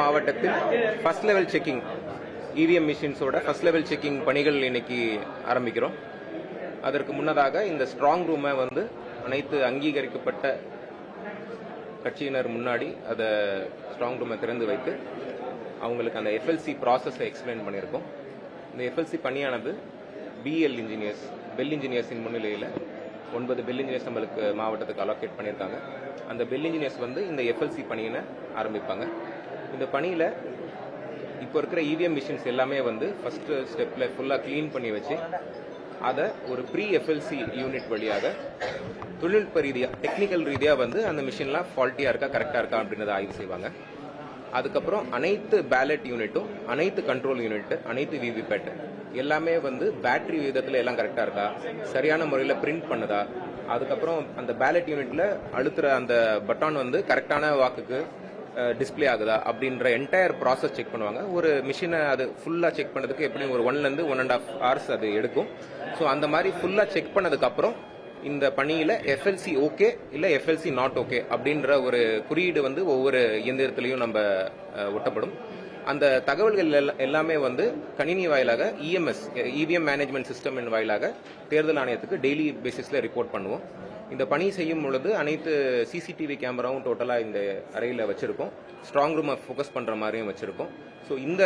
மாவட்டத்தில் first level checking EVM மிஷின்ஸோட first level checking பணிகள் இன்னைக்கு ஆரம்பிக்கிறோம். அதற்கு முன்னதாக இந்த ஸ்ட்ராங் ரூமை வந்து அனைத்து அங்கீகரிக்கப்பட்ட கட்சியினர் முன்னாடி அதை ஸ்ட்ராங் ரூமை திறந்து வைத்து அவங்களுக்கு அந்த எஃப்எல்சி ப்ராசஸை எக்ஸ்பிளைன் பண்ணியிருக்கோம். இந்த எஃப்எல்சி பணியானது பிஎல் இன்ஜினியர்ஸ் பெல் இன்ஜினியர்ஸின் முன்னிலையில் ஒன்பது பெல் இன்ஜினியர்ஸ் நம்மளுக்கு மாவட்டத்துக்கு அலோகேட் பண்ணியிருக்காங்க. அந்த பெல் இன்ஜினியர்ஸ் வந்து இந்த எஃப்எல்சி பணியினை ஆரம்பிப்பாங்க. இந்த பணியில் இப்போ இருக்கிற இவிஎம் மிஷின்ஸ் எல்லாமே வந்து ஃபர்ஸ்ட் ஸ்டெப்பில் ஃபுல்லாக க்ளீன் பண்ணி வச்சு அதை ஒரு ப்ரீ எஃப்எல்சி யூனிட் வழியாக தொழில்நுட்ப ரீதியாக டெக்னிக்கல் ரீதியாக வந்து அந்த மிஷின்லாம் ஃபால்ட்டியாக இருக்கா கரெக்டாக இருக்கா அப்படின்றத ஆய்வு செய்வாங்க. அதுக்கப்புறம் அனைத்து பேலட் யூனிட்டும் அனைத்து கண்ட்ரோல் யூனிட்டு அனைத்து விவிபேட் எல்லாமே வந்து பேட்டரி விதத்தில் எல்லாம் கரெக்டாக இருக்கா சரியான முறையில் பிரிண்ட் பண்ணுதா அதுக்கப்புறம் அந்த பேலட் யூனிட்டில் அழுத்துற அந்த பட்டன் வந்து கரெக்டான வாக்குக்கு டிஸ்ப்ளே ஆகுதா அப்படின்ற என்டையர் ப்ராசஸ் செக் பண்ணுவாங்க. ஒரு மிஷினை அது ஃபுல்லாக செக் பண்ணதுக்கு எப்படியும் ஒரு ஒன்லேருந்து ஒன் அண்ட் ஆஃப் ஹவர்ஸ் அது எடுக்கும். ஸோ அந்த மாதிரி ஃபுல்லாக செக் பண்ணதுக்கப்புறம் இந்த பணியில் எஃப்எல்சி ஓகே இல்லை எஃப்எல்சி நாட் ஓகே அப்படின்ற ஒரு குறியீடு வந்து ஒவ்வொரு இயந்திரத்திலையும் நம்ம ஒட்டப்படும். அந்த தகவல்கள் எல்லாமே வந்து கணினி வாயிலாக இஎம்எஸ் இவிஎம் மேனேஜ்மெண்ட் சிஸ்டம் வாயிலாக தேர்தல் ஆணையத்துக்கு டெய்லி பேசிஸில் ரிப்போர்ட் பண்ணுவோம். இந்த பணி செய்யும் பொழுது அனைத்து சிசிடிவி கேமராவும் டோட்டலாக இந்த அறையில் வச்சுருக்கோம். ஸ்ட்ராங் ரூமை ஃபோக்கஸ் பண்ணுற மாதிரியும் வச்சுருக்கோம். ஸோ இந்த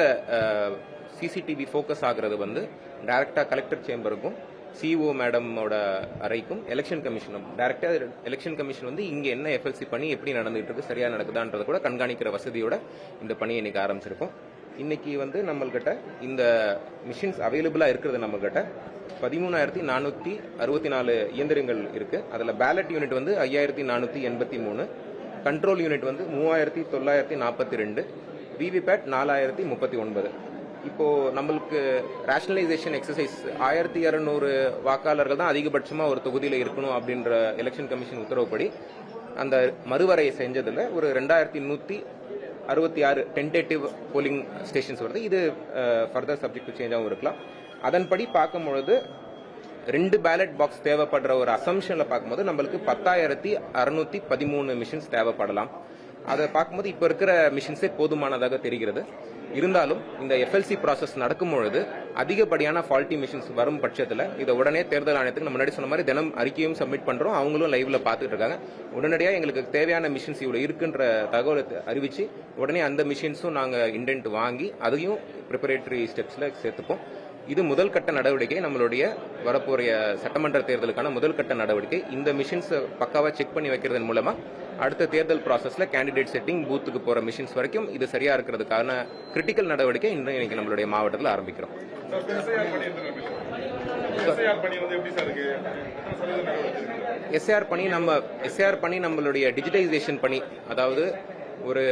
சிசிடிவி ஃபோக்கஸ் ஆகுறது வந்து டைரெக்டாக கலெக்டர் சேம்பருக்கும் சிஓ மேடமோட அறைக்கும் எலெக்ஷன் கமிஷனும் டைரக்டா எலெக்ஷன் கமிஷன் வந்து இங்கே என்ன எஃப்எல்சி பணி எப்படி நடந்துகிட்டு இருக்கு சரியாக நடக்குதான்றத கூட கண்காணிக்கிற வசதியோட இந்த பணியை இன்னைக்கு ஆரம்பிச்சிருக்கோம். இன்னைக்கு வந்து நம்மள்கிட்ட இந்த மிஷின்ஸ் அவைலபிளாக இருக்கிறது நம்மகிட்ட பதிமூணாயிரத்தி நானூற்றி அறுபத்தி நாலு இயந்திரங்கள் இருக்கு. அதில் பேலட் யூனிட் வந்து ஐயாயிரத்தி நானூற்றி எண்பத்தி மூணு. கண்ட்ரோல் யூனிட் வந்து மூவாயிரத்தி தொள்ளாயிரத்தி நாற்பத்தி ரெண்டு. விவிபேட் நாலாயிரத்தி முப்பத்தி ஒன்பது. இப்போது நம்மளுக்கு ரேஷனலைசேஷன் எக்ஸசைஸ் ஆயிரத்தி இரநூறு வாக்காளர்கள் தான் அதிகபட்சமாக ஒரு தொகுதியில் இருக்கணும் அப்படின்ற எலெக்ஷன் கமிஷன் உத்தரவுப்படி அந்த மறுவரையை செஞ்சதில் ஒரு ரெண்டாயிரத்தி நூற்றி அறுபத்தி ஆறு டென்டேட்டிவ் போலிங் ஸ்டேஷன்ஸ் வருது. இது ஃபர்தர் சப்ஜெக்ட் டு சேஞ்சாகவும் இருக்கலாம். அதன்படி பார்க்கும்பொழுது ரெண்டு பேலட் பாக்ஸ் தேவைப்படுற ஒரு அசம்ஷனில் பார்க்கும்போது நம்மளுக்கு பத்தாயிரத்தி அறுநூத்தி பதிமூணு மிஷின்ஸ் தேவைப்படலாம். அதை பார்க்கும்போது இப்போ இருக்கிற மிஷின்ஸே போதுமானதாக தெரிகிறது. இருந்தாலும் இந்த எஃப்எல்சி ப்ராசஸ் நடக்கும் பொழுது அதிகப்படியான ஃபால்ட்டி மிஷின்ஸ் வரும் பட்சத்தில் இதை உடனே தேர்தல் ஆணையத்துக்கு நம்ம முன்னாடி சொன்ன மாதிரி தினம் அறிக்கையும் சப்மிட் பண்றோம். அவங்களும் லைவ்ல பார்த்துட்டு இருக்காங்க. உடனடியாக எங்களுக்கு தேவையான மிஷின்ஸ் இவ்வளோ இருக்குன்ற தகவலை அறிவிச்சு உடனே அந்த மிஷின்ஸும் நாங்கள் இன்டென்ட் வாங்கி அதையும் ப்ரிப்பரேட்டரி ஸ்டெப்ஸில் சேர்த்துப்போம். இது முதல் கட்ட நடவடிக்கை. நம்மளுடைய வரப்போறைய சட்டமன்ற தேர்தலுக்கான முதல் கட்ட நடவடிக்கை. இந்த மிஷின்ஸ் பக்காவா செக் பண்ணி வைக்கிறதன் மூலமா அடுத்த தேர்தல் ப்ராசஸ்ல கேண்டிடேட் செட்டிங் பூத்துக்கு போற மிஷின்ஸ் வரைக்கும் இது சரியா இருக்கிறதுக்கான கிரிட்டிக்கல் நடவடிக்கை இன்றைய இன்னைக்கு நம்மளுடைய மாவட்டத்தில் ஆரம்பிக்கிறோம்? எஸ்ஆர் பணி நம்ம எஸ்ஆர் பணி நம்மளுடைய டிஜிட்டைசேஷன் பணி. அதாவது ஒரு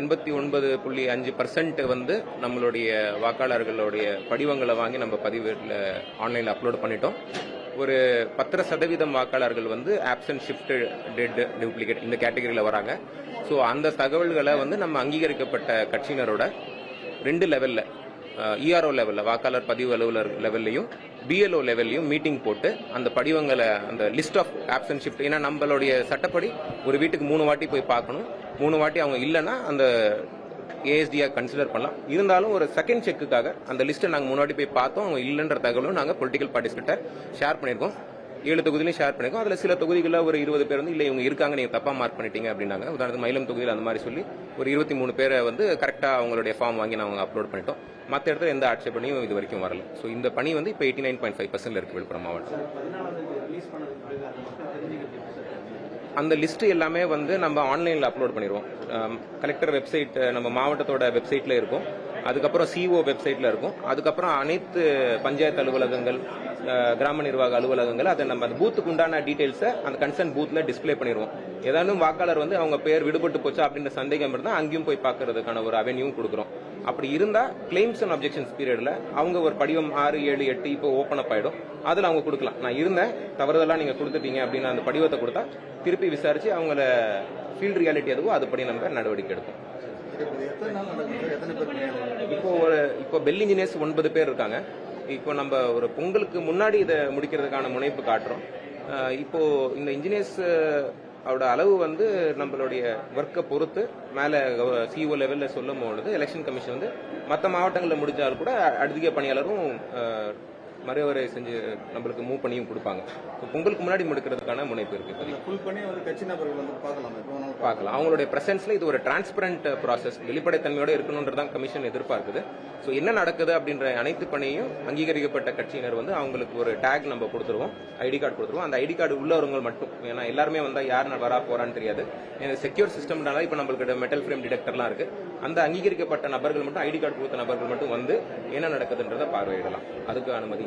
எண்பத்தி ஒன்பது புள்ளி அஞ்சு பர்சன்ட் வந்து நம்மளுடைய வாக்காளர்களுடைய படிவங்களை வாங்கி நம்ம பதிவில் ஆன்லைனில் அப்லோட் பண்ணிட்டோம். ஒரு பத்தரை சதவீதம் வாக்காளர்கள் வந்து ஆப்சன்ட் ஷிஃப்ட் டெட் டூப்ளிகேட் இந்த கேட்டகரியில் வராங்க. ஸோ அந்த தகவல்களை வந்து நம்ம அங்கீகரிக்கப்பட்ட கட்சியினரோட ரெண்டு லெவலில் இஆர்ஓ லெவலில் வாக்காளர் பதிவு அலுவலர் லெவல்லையும் பிஎல்ஓ லெவல்லையும் மீட்டிங் போட்டு அந்த படிவங்களை அந்த லிஸ்ட் ஆஃப் ஆப்சன்ட் ஷிஃப்ட் ஏன்னா நம்மளுடைய சட்டப்படி ஒரு வீட்டுக்கு மூணு வாட்டி போய் பார்க்கணும். மூணு வாட்டி அவங்க இல்லைன்னா அந்த ஏஎஸ்டியா கன்சிடர் பண்ணலாம். இருந்தாலும் ஒரு செகண்ட் செக்குக்காக அந்த லிஸ்ட்டை நாங்கள் முன்னாடி போய் பார்த்தோம். அவங்க இல்லைன்ற தகவலும் நாங்கள் பொலிட்டிக்கல் பார்ட்டிஸ் கிட்ட ஷேர் பண்ணியிருக்கோம். ஏழு தொகுதியிலும் ஷேர் பண்ணிருக்கோம். அதில் சில தொகுதிகளில் ஒரு இருபது பேர் வந்து இல்லை இவங்க இருக்காங்க நீங்கள் தப்பாக மார்க் பண்ணிட்டீங்க அப்படின்னாங்க. உதாரணத்துக்கு மயிலம் தொகுதியில் அந்த மாதிரி சொல்லி ஒரு இருபத்தி மூணு பேரை வந்து கரெக்டாக அவங்களுடைய ஃபார்ம் வாங்கி நாங்கள் அப்லோட் பண்ணிட்டோம். மற்ற இடத்துல எந்த ஆட்சேபனையும் இது வரைக்கும் வரல. ஸோ இந்த பணி வந்து இப்போ eighty nine point five percent இருக்கு விழுப்புரம் மாவட்டம். அந்த லிஸ்ட் எல்லாமே வந்து நம்ம ஆன்லைனில் அப்லோட் பண்ணிடுவோம் கலெக்டர் வெப்சைட் நம்ம மாவட்டத்தோட வெப்சைட்ல இருக்கும். அதுக்கப்புறம் சிஓ வெப்சைட்ல இருக்கும். அதுக்கப்புறம் அனைத்து பஞ்சாயத்து அலுவலகங்கள் கிராம நிர்வாக அலுவலகங்கள் அதை நம்ம அந்த பூத்துக்கு உண்டான டீடைல்ஸை அந்த கன்சர்ன் பூத்ல டிஸ்ப்ளே பண்ணிடுவோம். ஏதாவது வாக்காளர் வந்து அவங்க பேர் விடுபட்டு போச்சா அப்படின்ற சந்தேகம் இருந்தால் அங்கேயும் போய் பார்க்கறதுக்கான ஒரு அவென்யூவும் கொடுக்குறோம். அப்படி இருந்தா கிளைம்ஸ் அண்ட் அப்ஜெக்ஷன்ஸ் பீரியட்ல அவங்க ஒரு படிவம் ஆறு ஏழு எட்டு இப்போ ஓப்பன் அப் ஆயிடும். அதுல அவங்க கொடுக்கலாம். நான் இருந்தேன். தவறுதெல்லாம் நீங்க கொடுத்துட்டீங்க அப்படின்னு அந்த படிவத்தை கொடுத்தா திருப்பி விசாரிச்சு அவங்கள ஃபீல்ட் ரியாலிட்டி எதுவோ அதுபடி நம்ம நடவடிக்கை எடுப்போம் இப்போ ஒரு இப்போ பெல் இன்ஜினியர்ஸ் ஒன்பது பேர் இருக்காங்க. இப்போ நம்ம ஒரு பொங்கலுக்கு முன்னாடி இதை முடிக்கிறதுக்கான முனைப்பு காட்டுறோம். இப்போ இந்த இன்ஜினியர்ஸ் அவரோட அளவு வந்து நம்மளுடைய ஒர்க்கை பொறுத்து மேலே சிஓ லெவலில் சொல்லும் பொழுது எலெக்ஷன் கமிஷன் வந்து மற்ற மாவட்டங்களில் முடிஞ்சாலும் கூட அதிக பணியாளரும் மறுவரை செஞ்சு நம்மளுக்கு மூவ் பண்ணியும் கொடுப்பாங்க. பொங்கலுக்கு முன்னாடி முடிக்கிறதுக்கான முனைப்பு இருக்கு. ஃபுல் பண்ணி கட்சி நபர்கள் வந்து பார்க்கலாம்? அவங்களுடைய பிரசன்ஸ்ல இது ஒரு டிரான்ஸ்பரண்ட் ப்ராசஸ் வெளிப்படைத்தன்மையோட இருக்கணுன்றதான் கமிஷன் எதிர்பார்க்குது. ஸோ என்ன நடக்குது அப்படின்ற அனைத்து பணியையும் அங்கீகரிக்கப்பட்ட கட்சியினர் வந்து அவங்களுக்கு ஒரு டேக் நம்ம கொடுத்துருவோம். ஐடி கார்டு கொடுத்துருவோம். அந்த ஐடி கார்டு உள்ளவங்க மட்டும். ஏன்னா எல்லாருமே வந்தா யார் வரா போறான்னு தெரியாது. செக்யூர் சிஸ்டம்னால இப்போ நம்மளுக்கு மெட்டல் ஃப்ரேம் டிடெக்டர்லாம் இருக்கு. அந்த அங்கீகரிக்கப்பட்ட நபர்கள் மட்டும் ஐடி கார்டு கொடுத்த நபர்கள் மட்டும் வந்து என்ன நடக்குதுன்றதை பார்வையிடலாம். அதுக்கு அனுமதி